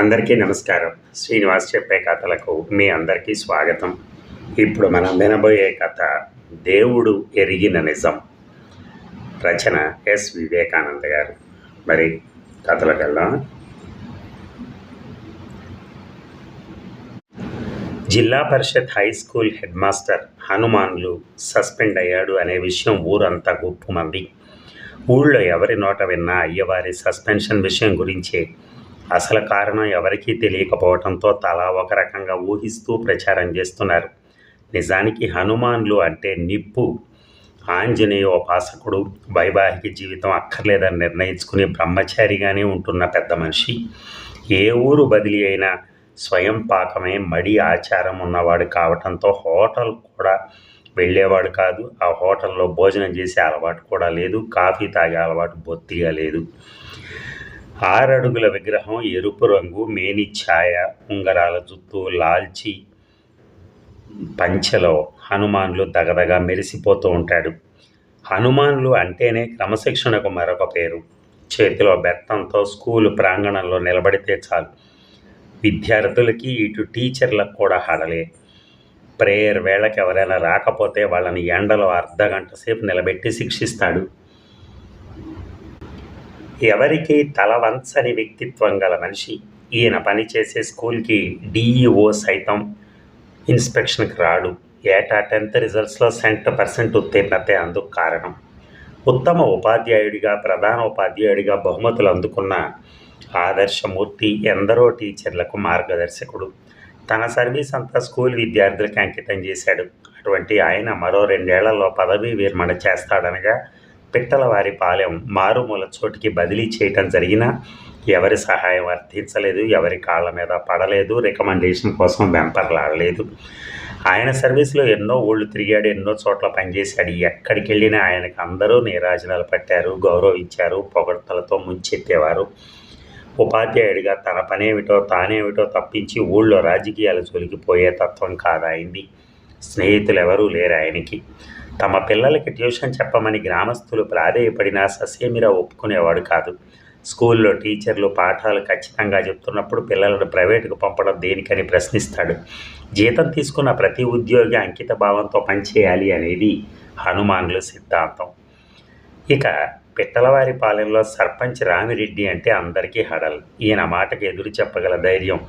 అందరికీ నమస్కారం. శ్రీనివాస్ చెప్పే కథలకు మీ అందరికీ స్వాగతం. ఇప్పుడు మనం వినబోయే కథ దేవుడు ఎరిగిన నిజం. రచన ఎస్ వివేకానంద గారు. మరి కథలకు వెళ్దాం Zilla Parishad high school head master Hanumanlu suspend అయ్యాడు అనే విషయం ఊరంతా గుప్పుమంది ఊళ్ళో ఎవరి నోట విన్నా అయ్యవారి సస్పెన్షన్ విషయం గురించే అసలు కారణం ఎవరికీ తెలియకపోవడంతో తలా ఒక రకంగా ఊహిస్తూ ప్రచారం చేస్తున్నారు. నిజానికి హనుమాన్లు అంటే నిప్పు. ఆంజనేయ ఉపాసకుడు వైవాహిక జీవితం అక్కర్లేదని నిర్ణయించుకుని బ్రహ్మచారిగానే ఉంటున్న పెద్ద మనిషి. ఏ ఊరు బదిలీ అయినా స్వయం పాకమే మడి ఆచారం ఉన్నవాడు కావటంతో హోటల్ కూడా వెళ్ళేవాడు కాదు. ఆ హోటల్లో భోజనం చేసే అలవాటు కూడా లేదు. కాఫీ తాగే అలవాటు బొత్తిగా లేదు. ఆరడుగుల విగ్రహం ఎరుపు రంగు మేని ఛాయ ఉంగరాల జుత్తు లాల్చి పంచెలో హనుమాన్లు దగదగా మెరిసిపోతూ ఉంటాడు. హనుమాన్లు అంటేనే క్రమశిక్షణకు మరొక పేరు. చేతిలో బెత్తంతో స్కూలు ప్రాంగణంలో నిలబడితే చాలు. విద్యార్థులకి ఇటు టీచర్లకు కూడా హడలే. ప్రేయర్ వేళకి ఎవరైనా రాకపోతే వాళ్ళని ఎండలో అర్ధ గంట సేపు నిలబెట్టి శిక్షిస్తాడు. ఎవరికి తల వంచని వ్యక్తిత్వం గల మనిషి ఈయన పనిచేసే స్కూల్కి డిఈఓ సైతం ఇన్స్పెక్షన్కి రాడు. ఏటా టెన్త్ రిజల్ట్స్లో సెంట్ పర్సెంట్ ఉత్తీర్ణతే అందుకు కారణం. ఉత్తమ ఉపాధ్యాయుడిగా ప్రధాన ఉపాధ్యాయుడిగా బహుమతులు అందుకున్న ఆదర్శమూర్తి ఎందరో టీచర్లకు మార్గదర్శకుడు. తన సర్వీస్ అంతా స్కూల్ విద్యార్థులకు అంకితం చేశాడు. అటువంటి ఆయన మరో రెండేళ్ళలో పదవీ విరమణ చేస్తాడనగా పిట్టలవారి పాలెం మారుమూల చోటికి బదిలీ చేయటం జరిగినా ఎవరి సహాయం అర్థించలేదు ఎవరి కాళ్ళ మీద పడలేదు రికమెండేషన్ కోసం వెంపర్లాడలేదు ఆయన సర్వీస్లో ఎన్నో ఊళ్ళు తిరిగాడు ఎన్నో చోట్ల పనిచేశాడు. ఎక్కడికి వెళ్ళినా ఆయనకు అందరూ నీరాజనాలు పట్టారు గౌరవించారు పొగడ్తలతో ముంచెత్తేవారు. ఉపాధ్యాయుడిగా తన పనేమిటో తానేమిటో తప్పించి ఊళ్ళో రాజకీయాలు జొలికిపోయే తత్వం కాదాయింది స్నేహితులు ఎవరూ లేరు ఆయనకి. తమ పిల్లలకి ట్యూషన్ చెప్పమని గ్రామస్తులు ప్రాధేయపడినా ససేమిరా ఒప్పుకునేవాడు కాదు. స్కూల్లో టీచర్లు పాఠాలు ఖచ్చితంగా చెప్తున్నప్పుడు పిల్లలను ప్రైవేటుకు పంపడం దేనికని ప్రశ్నిస్తాడు. జీతం తీసుకున్న ప్రతి ఉద్యోగి అంకిత భావంతో పనిచేయాలి అనేది హనుమాన్ల సిద్ధాంతం. ఇక పిట్టలవారి పాలెంలో సర్పంచ్ రామిరెడ్డి అంటే అందరికీ హడల్. ఈయన మాటకు ఎదురు చెప్పగల ధైర్యం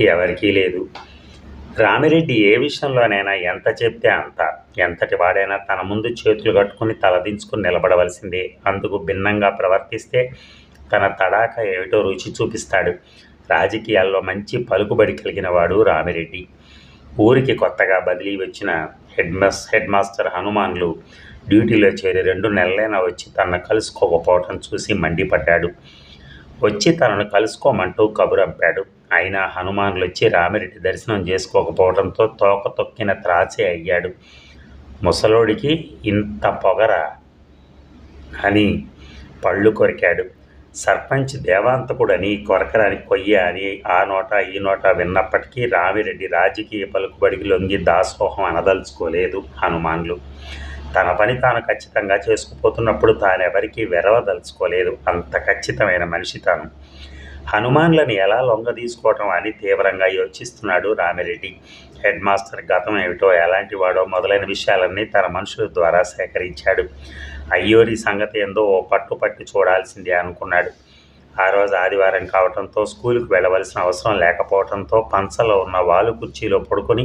ఎవరికీ లేదు. రామిరెడ్డి ఏ విషయంలోనైనా ఎంత చెప్తే అంత. ఎంతటి వాడైనా తన ముందు చేతులు కట్టుకుని తలదించుకుని నిలబడవలసిందే. అందుకు భిన్నంగా ప్రవర్తిస్తే తన తడాక ఏమిటో రుచి చూపిస్తాడు. రాజకీయాల్లో మంచి పలుకుబడి కలిగిన వాడు రామిరెడ్డి. ఊరికి కొత్తగా బదిలీ వచ్చిన head mas head master Hanumanlu డ్యూటీలో చేరి రెండు నెలలైనా వచ్చి తనను కలుసుకోకపోవటం చూసి మండిపడ్డాడు. వచ్చి తనను కలుసుకోమంటూ కబురంపాడు. అయినా హనుమానులు వచ్చి రామిరెడ్డి దర్శనం చేసుకోకపోవడంతో తోక తొక్కిన త్రాసే అయ్యాడు. ముసలోడికి ఇంత పొగర అని పళ్ళు కొరికాడు. సర్పంచ్ దేవాంతకుడని కొరకరాని కొయ్య అని ఆ నోట ఈ నోట విన్నప్పటికీ రామిరెడ్డి రాజకీయ పలుకుబడికి లొంగి దాసోహం అనదలుచుకోలేదు హనుమాన్లు. తన పని తాను ఖచ్చితంగా చేసుకుపోతున్నప్పుడు తానెవరికీ వెరవదలుచుకోలేదు. అంత ఖచ్చితమైన మనిషి తాను. హనుమాన్లను ఎలా లొంగ తీసుకోవటం అని తీవ్రంగా యోచిస్తున్నాడు రామిరెడ్డి. హెడ్ మాస్టర్ గతం ఏమిటో ఎలాంటి వాడో మొదలైన విషయాలన్నీ తన మనుషుల ద్వారా సేకరించాడు. అయ్యోరి సంగతి ఏందో ఓ పట్టు పట్టి చూడాల్సిందే అనుకున్నాడు. ఆ రోజు ఆదివారం కావడంతో స్కూల్కి వెళ్ళవలసిన అవసరం లేకపోవడంతో పంచలో ఉన్న వాలు కుర్చీలో పడుకొని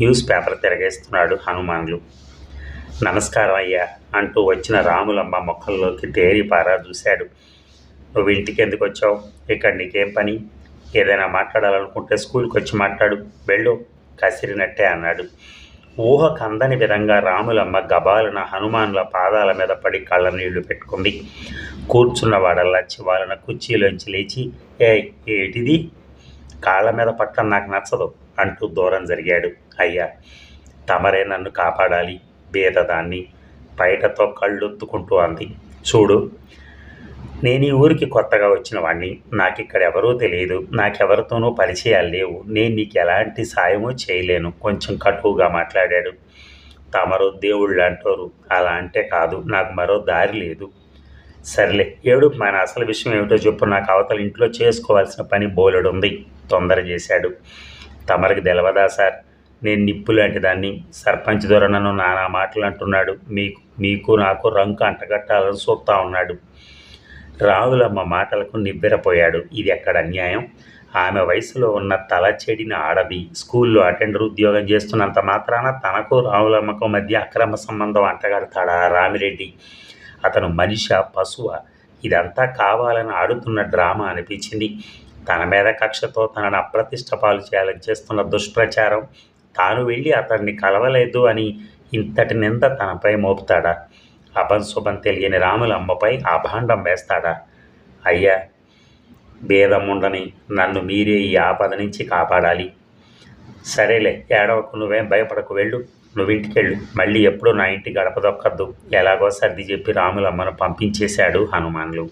న్యూస్ పేపర్ తిరగేస్తున్నాడు హనుమాన్లు. నమస్కారం అయ్యా అంటూ వచ్చిన రాములమ్మ మొక్కల్లోకి తేరిపారా చూశాడు. నువ్వు ఇంటికి ఎందుకు వచ్చావు? ఇక్కడ నీకేం పని? ఏదైనా మాట్లాడాలనుకుంటే స్కూల్కి వచ్చి మాట్లాడు. వెళ్ళు కసిరినట్టే అన్నాడు. ఊహ కందని విధంగా రాములమ్మ గబాలన హనుమానుల పాదాల మీద పడి కళ్ళ నీళ్ళు పెట్టుకుంది. కూర్చున్నవాడల్లా చివాలన కుర్చీలోంచి లేచి ఏ ఏటిది? కాళ్ళ మీద పట్టడం నాకు నచ్చదు అంటూ దూరం జరిగాడు. అయ్యా తమరే నన్ను కాపాడాలి బేదదాన్ని బయటతో కళ్ళొత్తుకుంటూ అంది. చూడు నేను ఈ ఊరికి కొత్తగా వచ్చిన వాడిని నాకు ఇక్కడ ఎవరూ తెలియదు నాకెవరితోనూ పరిచయాలు లేవు. నేను నీకు ఎలాంటి సాయమో చేయలేను. కొంచెం కటువుగా మాట్లాడాడు. తమరు దేవుళ్ళు అంటారు. అలా అంటే కాదు. నాకు మరో దారి లేదు. సర్లే ఏడు మన అసలు విషయం ఏమిటో చెప్పు. నాకు అవతల ఇంట్లో చేసుకోవాల్సిన పని బోలెడు ఉంది తొందర చేశాడు. తమరికి తెలవదా సార్? నేను నిప్పు లాంటి దాన్ని. సర్పంచ్ ద్వారా నన్ను నానా మాటలు అంటున్నాడు. మీకు మీకు నాకు రంకు అంటగట్టాలని చూస్తా ఉన్నాడు. రావులమ్మ మాటలకు నివ్వెరపోయాడు ఇది ఎక్కడ అన్యాయం? ఆమె వయసులో ఉన్న తల చెడిన ఆడది స్కూల్లో అటెండర్ ఉద్యోగం చేస్తున్నంత మాత్రాన తనకు రావులమ్మకు మధ్య అక్రమ సంబంధం అంటగడతాడా రామిరెడ్డి? అతను మనిష పశువ? ఇదంతా కావాలని ఆడుతున్న డ్రామా అనిపించింది. తన మీద కక్షతో తనను అప్రతిష్ట పాలు చేయాలని చేస్తున్న దుష్ప్రచారం. తాను వెళ్ళి అతన్ని కలవలేదు అని ఇంతటి నింద తనపై మోపుతాడా? అభంశుభం తెలియని రాములమ్మపై అభాండం వేస్తాడా? అయ్యా భేదముండని నన్ను మీరే ఈ ఆపద నుంచి కాపాడాలి. సరేలే ఏడవకు నువ్వేం భయపడకు వెళ్ళు. నువ్వు ఇంటికెళ్ళు మళ్ళీ ఎప్పుడూ నా ఇంటి గడప దొక్కద్దు ఎలాగో సర్ది చెప్పి రాములమ్మను పంపించేశాడు హనుమాన్లు.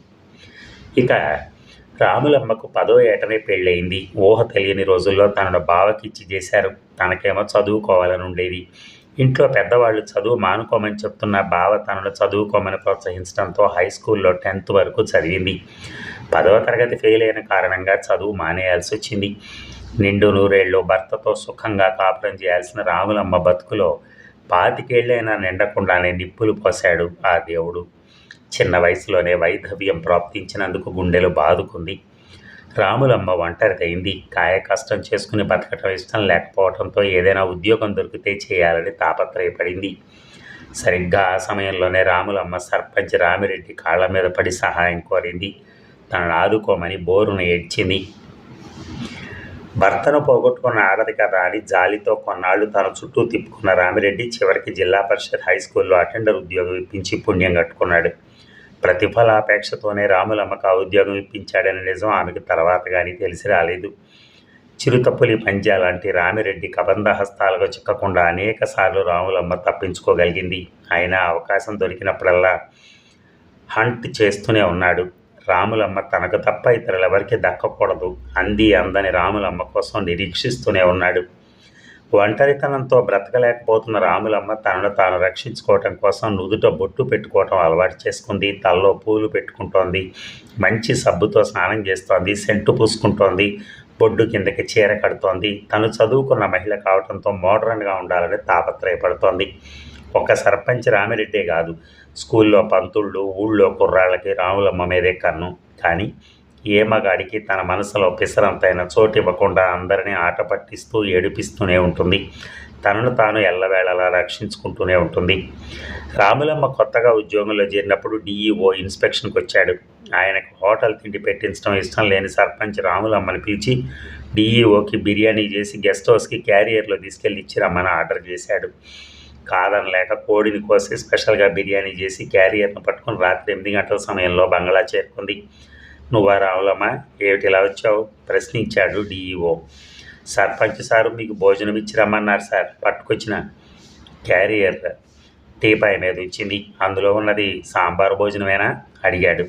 ఇక రాములమ్మకు పదో ఏటనే పెళ్ళయింది. ఊహ తెలియని రోజుల్లో తనను బావకిచ్చి చేశారు. తనకేమో చదువుకోవాలని ఉండేది ఇంట్లో పెద్దవాళ్ళు చదువు మానుకోమని చెప్తున్న బావ తనను చదువుకోమని ప్రోత్సహించడంతో హై స్కూల్లో టెన్త్ వరకు చదివింది. పదవ తరగతి ఫెయిల్ అయిన కారణంగా చదువు మానేయాల్సి వచ్చింది. నిండు నూరేళ్ళు భర్తతో సుఖంగా కాపురం చేయాల్సిన రాములమ్మ బతుకులో పాతికేళ్ళైనా నిండకుండానే నిప్పులు పోశాడు ఆ దేవుడు. చిన్న వయసులోనే వైధవ్యం ప్రాప్తించినందుకు గుండెలు బాదుకుంది. రాములమ్మ ఒంటరిదైంది. కాయ కష్టం చేసుకుని బతకటం ఇష్టం లేకపోవడంతో ఏదైనా ఉద్యోగం దొరికితే చేయాలని తాపత్రయపడింది. సరిగ్గా ఆ సమయంలోనే రాములమ్మ సర్పంచ్ రామిరెడ్డి కాళ్ళ మీద పడి సహాయం కోరింది. తనను ఆదుకోమని బోరును ఏడ్చింది. భర్తను పోగొట్టుకున్న ఆడది కదా అని జాలితో కొన్నాళ్ళు తన చుట్టూ తిప్పుకున్న రామిరెడ్డి చివరికి జిల్లా పరిషత్ హై స్కూల్లో అటెండర్ ఉద్యోగం ఇప్పించి పుణ్యం కట్టుకున్నాడు. ప్రతిఫలాపేక్షతోనే రాములమ్మకు ఆ ఉద్యోగం ఇప్పించాడని నిజం ఆమెకు తర్వాత కానీ తెలిసి రాలేదు. చిరుతపులి పంజా లాంటి రామిరెడ్డి కబంధ హస్తాలకు చిక్కకుండా అనేక సార్లు రాములమ్మ తప్పించుకోగలిగింది. ఆయన అవకాశం దొరికినప్పుడల్లా హంట్ చేస్తూనే ఉన్నాడు. రాములమ్మ తనకు తప్ప ఇతరులెవరికి దక్కకూడదు. అంది అందని రాములమ్మ కోసం నిరీక్షిస్తూనే ఉన్నాడు. ఒంటరితనంతో బ్రతకలేకపోతున్న రాములమ్మ తనను తాను రక్షించుకోవటం కోసం నుదుట బొట్టు పెట్టుకోవటం అలవాటు చేసుకుంది. తలలో పూలు పెట్టుకుంటోంది. మంచి సబ్బుతో స్నానం చేస్తోంది. సెంటు పూసుకుంటోంది. బొడ్డు కిందకి చీర కడుతోంది. తను చదువుకున్న మహిళ కావడంతో మోడర్న్గా ఉండాలని తాపత్రయపడుతోంది. ఒక సర్పంచ్ రామిరెడ్డే కాదు. స్కూల్లో పంతుళ్ళు ఊళ్ళో కుర్రాళ్ళకి రాములమ్మ మీదే కన్ను. కానీ ఏ మగాడికి తన మనసులో పిసరంతైన చోటు ఇవ్వకుండా అందరినీ ఆట పట్టిస్తూ ఏడిపిస్తూనే ఉంటుంది. తనను తాను ఎల్లవేళలా రక్షించుకుంటూనే ఉంటుంది. రాములమ్మ కొత్తగా ఉద్యోగంలో చేరినప్పుడు డిఈఓ ఇన్స్పెక్షన్కి వచ్చాడు. ఆయనకు హోటల్ తిండి పెట్టించడం ఇష్టం లేని సర్పంచ్ రాములమ్మని పిలిచి డిఈఓకి బిర్యానీ చేసి గెస్ట్ హౌస్కి క్యారియర్లో తీసుకెళ్ళి ఇచ్చి రమ్మని ఆర్డర్ చేశాడు. కాదనలేక కోడిని కోసి స్పెషల్గా బిర్యానీ చేసి క్యారియర్ను పట్టుకుని రాత్రి ఎనిమిది గంటల సమయంలో బంగ్లా చేరుకుంది. నువ్వా రావులమ్మా ఏమిటి ఇలా వచ్చావు? ప్రశ్నించాడు డిఈఓ. సర్పంచ్ సారు మీకు భోజనం ఇచ్చి రమ్మన్నారు సార్ పట్టుకొచ్చిన క్యారియర్ టీపాయ్ మీద ఉంచింది. అందులో ఉన్నది సాంబార్ భోజనమేనా? అడిగాడు.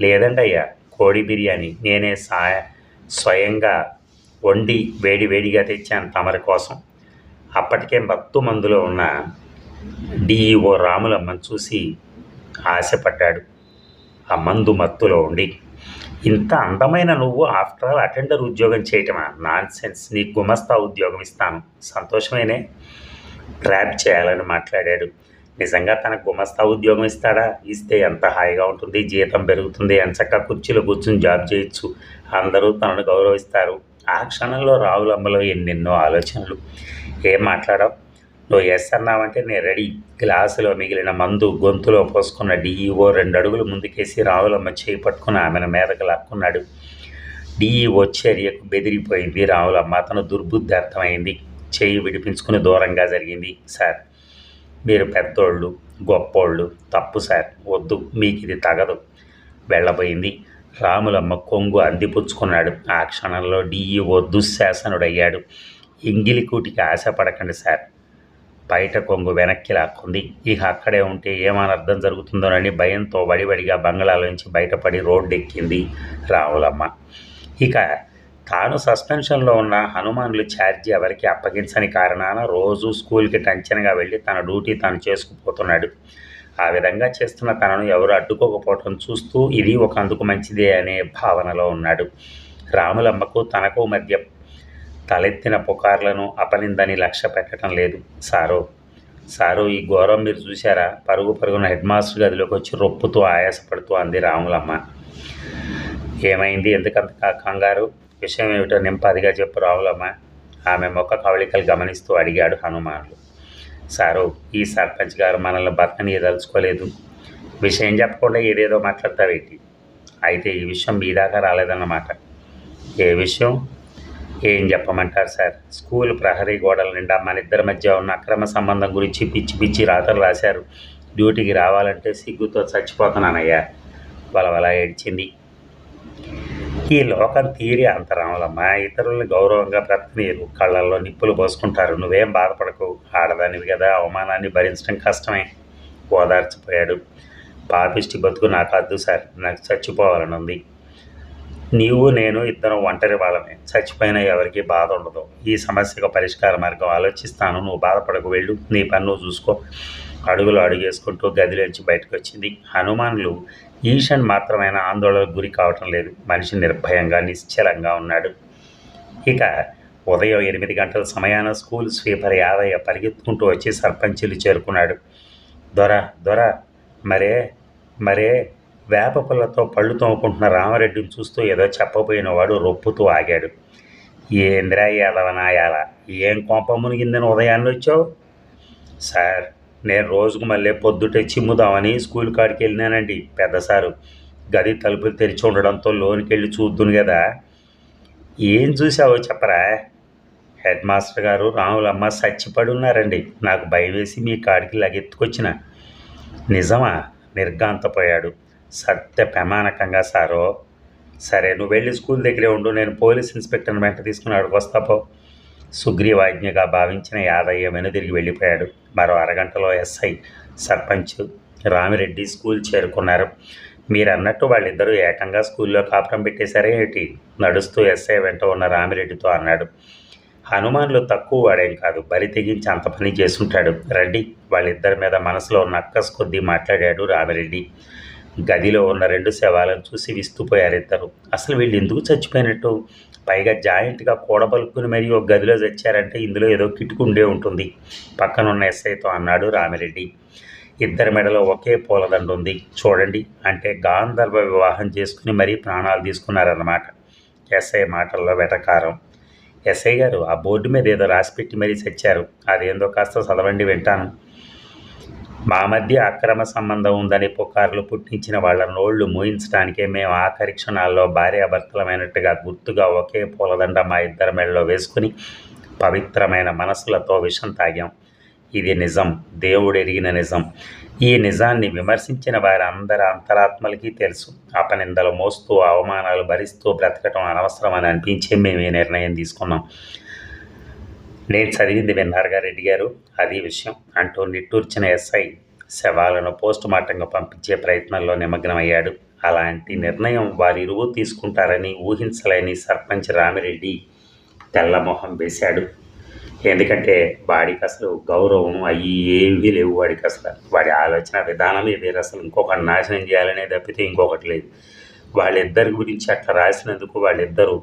లేదండి అయ్యా కోడి బిర్యానీ. నేనే సా స్వయంగా వండి వేడి వేడిగా తెచ్చాను తమరి కోసం. అప్పటికే మత్తు మందులో ఉన్న డిఈఓ రాములమ్మని చూసి ఆశపడ్డాడు. ఆ మందు మత్తులో ఉండి ఇంత అందమైన నువ్వు ఆఫ్టర్ ఆల్ అటెండర్ ఉద్యోగం చేయటమా నాన్ సెన్స్ నీ గుమస్తా ఉద్యోగం ఇస్తాను. సంతోషమేనే? ట్రాప్ చేయాలని మాట్లాడాడు. నిజంగా తన గుమస్తా ఉద్యోగం ఇస్తాడా? ఇస్తే ఎంత హాయిగా ఉంటుంది? జీతం పెరుగుతుంది. ఎంచక్క కుర్చీలో కూర్చుని జాబ్ చేయొచ్చు. అందరూ తనను గౌరవిస్తారు. ఆ క్షణంలో రావులమ్మలో ఎన్నెన్నో ఆలోచనలు. ఏం మాట్లాడావు? నువ్వు ఎస్ అన్నావంటే నేను రెడీ గ్లాసులో మిగిలిన మందు గొంతులో పోసుకున్న డిఈఓ రెండు అడుగులు ముందుకేసి రావులమ్మ చేయి పట్టుకుని ఆమెను మీదకు లాక్కున్నాడు. డిఈఓ చర్యకు బెదిరిపోయింది రావులమ్మ. అతను దుర్బుద్ధి అర్థమైంది. చేయి విడిపించుకుని దూరంగా జరిగింది. సార్ మీరు పెద్దోళ్ళు గొప్పోళ్ళు తప్పు సార్. వద్దు మీకు ఇది తగదు. వెళ్ళబోయింది. రాములమ్మ కొంగు అందిపుచ్చుకున్నాడు. ఆ క్షణంలో డిఈఓ దుశ్శాసనుడయ్యాడు. ఇంగిలికూటికి ఆశపడకండి సార్. బయట కొంగు వెనక్కి లాక్కుంది. ఇక అక్కడే ఉంటే ఏమనర్థం జరుగుతుందోనని భయంతో వడివడిగా బంగ్లాలోంచి బయటపడి రోడ్డు ఎక్కింది రావులమ్మ. ఇక తాను సస్పెన్షన్లో ఉన్న హనుమానులు ఛార్జీ ఎవరికి అప్పగించని కారణాన రోజు స్కూల్కి టెన్షన్గా వెళ్ళి తన డ్యూటీ తాను చేసుకుపోతున్నాడు. ఆ విధంగా చేస్తున్న తనను ఎవరు అడ్డుకోకపోవటం చూస్తూ ఇది ఒక అందుకు మంచిదే అనే భావనలో ఉన్నాడు. రాములమ్మకు తనకు మధ్య తలెత్తిన పుకార్లను అపనిందని లక్ష్య పెట్టడం లేదు. సారు! సారు ఈ ఘోరం మీరు చూశారా? పరుగు పరుగున హెడ్ మాస్టర్ గదిలోకి వచ్చి రొప్పుతూ ఆయాసపడుతూ అంది రాములమ్మ. ఏమైంది? ఎందుకంత కంగారు? విషయం ఏమిటో నింపాదిగా చెప్పు రాములమ్మ. ఆమె మొక్క కవళికలు గమనిస్తూ అడిగాడు హనుమానులు. సారు ఈ సర్పంచ్ గారు మనల్ని బతకనీయదలుచుకోలేదు. విషయం చెప్పకుండా ఏదేదో మాట్లాడతావేంటి? అయితే ఈ విషయం మీ దాకా రాలేదన్నమాట. ఏ విషయం? ఏం చెప్పమంటారు సార్? స్కూల్ ప్రహరీ గోడల నిండా మన ఇద్దరి మధ్య ఉన్న అక్రమ సంబంధం గురించి పిచ్చి పిచ్చి రాతలు రాశారు. డ్యూటీకి రావాలంటే సిగ్గుతో చచ్చిపోతున్నానయ్యా. వలవల ఏడ్చింది. ఈ లోకం తీరి అంతరాములమ్మా. ఇతరుల్ని గౌరవంగా బ్రతకనీరు కళ్ళల్లో నిప్పులు పోసుకుంటారు. నువ్వేం బాధపడకు. ఆడదానివి కదా. అవమానాన్ని భరించడం కష్టమే. ఓదార్చిపోయాడు. పాపిష్టి బతుకు నాకు అద్దు సార్. నాకు చచ్చిపోవాలని ఉంది. నీవు నేను ఇద్దరం ఒంటరి వాళ్ళమే. చచ్చిపోయిన ఎవరికి బాధ ఉండదు. ఈ సమస్యకు పరిష్కార మార్గం ఆలోచిస్తాను. నువ్వు బాధపడకు వెళ్ళు. నీ పని నువ్వు చూసుకో. అడుగులు అడుగేసుకుంటూ గదిలోంచి బయటకు వచ్చింది హనుమానులు ఈషన్ మాత్రమైన ఆందోళనకు గురి కావటం లేదు. మనిషి నిర్భయంగా నిశ్చలంగా ఉన్నాడు. ఇక ఉదయం ఎనిమిది గంటల సమయాన స్కూల్ స్వీపర్ యాదయ్య పరిగెత్తుకుంటూ వచ్చి సర్పంచులు చేరుకున్నాడు. దొర దొర మరే మరే వేప పళ్ళతో పళ్ళు తోముకుంటున్న రామరెడ్డిని చూస్తూ ఏదో చెప్పబోయిన వాడు రొప్పుతూ ఆగాడు. ఏంద్రా ఎలవనాయాల ఏం కోపం మునిగిందని ఉదయాన్నే వచ్చావు? సార్ నేను రోజుకు మళ్ళీ పొద్దుటే చిమ్ముదామని స్కూల్ కాడికి వెళ్ళినానండి పెద్ద సారు. గది తలుపులు తెరిచి ఉండడంతో లోనికి వెళ్ళి చూద్దును కదా ఏం చూసావో చెప్పరా? హెడ్ మాస్టర్ గారు రాములమ్మ చచ్చిపడి ఉన్నారండి నాకు భయం వేసి మీ కాడికి లగెత్తుకొచ్చిన. నిజమా? నిర్గాంతపోయాడు సత్య ప్రమాణకంగా సారో. సరే నువ్వు వెళ్ళి స్కూల్ దగ్గరే ఉండు నేను పోలీస్ ఇన్స్పెక్టర్ని వెంట తీసుకుని అక్కడికి వస్తాపో సుగ్రీవాజ్ఞగా భావించిన యాదయ్య వెనుదిరిగి వెళ్ళిపోయాడు. మరో అరగంటలో ఎస్ఐ సర్పంచ్ రామిరెడ్డి స్కూల్ చేరుకున్నారు. మీరు అన్నట్టు వాళ్ళిద్దరూ ఏకంగా స్కూల్లో కాపురం పెట్టేశారే ఏంటి? నడుస్తూ ఎస్ఐ వెంట ఉన్న రామిరెడ్డితో అన్నాడు. హనుమాన్లు తక్కువ వాడేం కాదు బరి తెగించి అంత పని చేసుంటాడు రండి వాళ్ళిద్దరి మీద మనసులో ఉన్న అక్కస్ కొద్దీ మాట్లాడాడు రామిరెడ్డి. గదిలో ఉన్న రెండు శవాలను చూసి విస్తుపోయారు ఇద్దరు. అసలు వీళ్ళు ఎందుకు చచ్చిపోయినట్టు? పైగా జాయింట్గా కూడబలుక్కుని మరీ ఒక గదిలో చచ్చారంటే ఇందులో ఏదో కిటుకు ఉండే ఉంటుంది. పక్కనున్న ఎస్ఐతో అన్నాడు రామిరెడ్డి. ఇద్దరి మెడలో ఒకే పూలదండ ఉంది. చూడండి. అంటే గాంధర్వ వివాహం చేసుకుని మరీ ప్రాణాలు తీసుకున్నారన్నమాట. ఎస్ఐ మాటల్లో వెటకారం. ఎస్ఐ గారు ఆ బోర్డు మీద ఏదో రాసిపెట్టి మరీ చచ్చారు. అదేందో కాస్త చదవండి వింటాను. మా మధ్య అక్రమ సంబంధం ఉందని పుకార్లు పుట్టించిన వాళ్ళ నోళ్ళు మూయించడానికే మేము ఆఖరి క్షణాల్లో భార్యాభర్తలమైనట్టుగా గుర్తుగా ఒకే పూలదండ మా ఇద్దరి మెడలో వేసుకుని పవిత్రమైన మనసులతో విషం తాగాం. ఇది నిజం. దేవుడు ఎరిగిన నిజం. ఈ నిజాన్ని విమర్శించిన వారి అందరి అంతరాత్మలకి తెలుసు. అపనిందలు మోస్తూ అవమానాలు భరిస్తూ బ్రతకటం అనవసరమని అనిపించే మేము ఈ నిర్ణయం తీసుకున్నాం. నేను చదివింది విన్నర్ రెడ్డి గారు. అది విషయం అంటూ నిట్టూర్చిన ఎస్ఐ శవాలను పోస్ట్ మార్టంగా పంపించే ప్రయత్నంలో నిమగ్నమయ్యాడు. అలాంటి నిర్ణయం వారిరువు తీసుకుంటారని ఊహించలేని సర్పంచ్ రామిరెడ్డి తెల్లమొహం వేశాడు. ఎందుకంటే వాడికి అసలు గౌరవం అయ్యి ఏమీ లేవు వాడికి అసలు. వాడి ఆలోచన విధానమే వేరు అసలు. ఇంకొకటి నాశనం చేయాలనే తప్పితే ఇంకొకటి లేదు. వాళ్ళిద్దరి గురించి అట్లా రాసినందుకు వాళ్ళిద్దరూ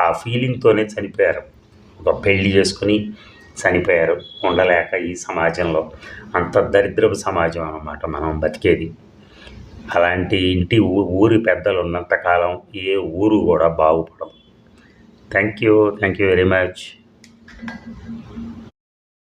ఆ ఫీలింగ్తోనే చనిపోయారు. పెళ్ళి చేసుకుని చనిపోయారు. ఉండలేక ఈ సమాజంలో అంత దరిద్రపు సమాజం అన్నమాట మనం బతికేది. అలాంటి ఇంటి ఊ- ఊరి పెద్దలు ఉన్నంతకాలం ఏ ఊరు కూడా బాగుపడదు thank you thank you very much.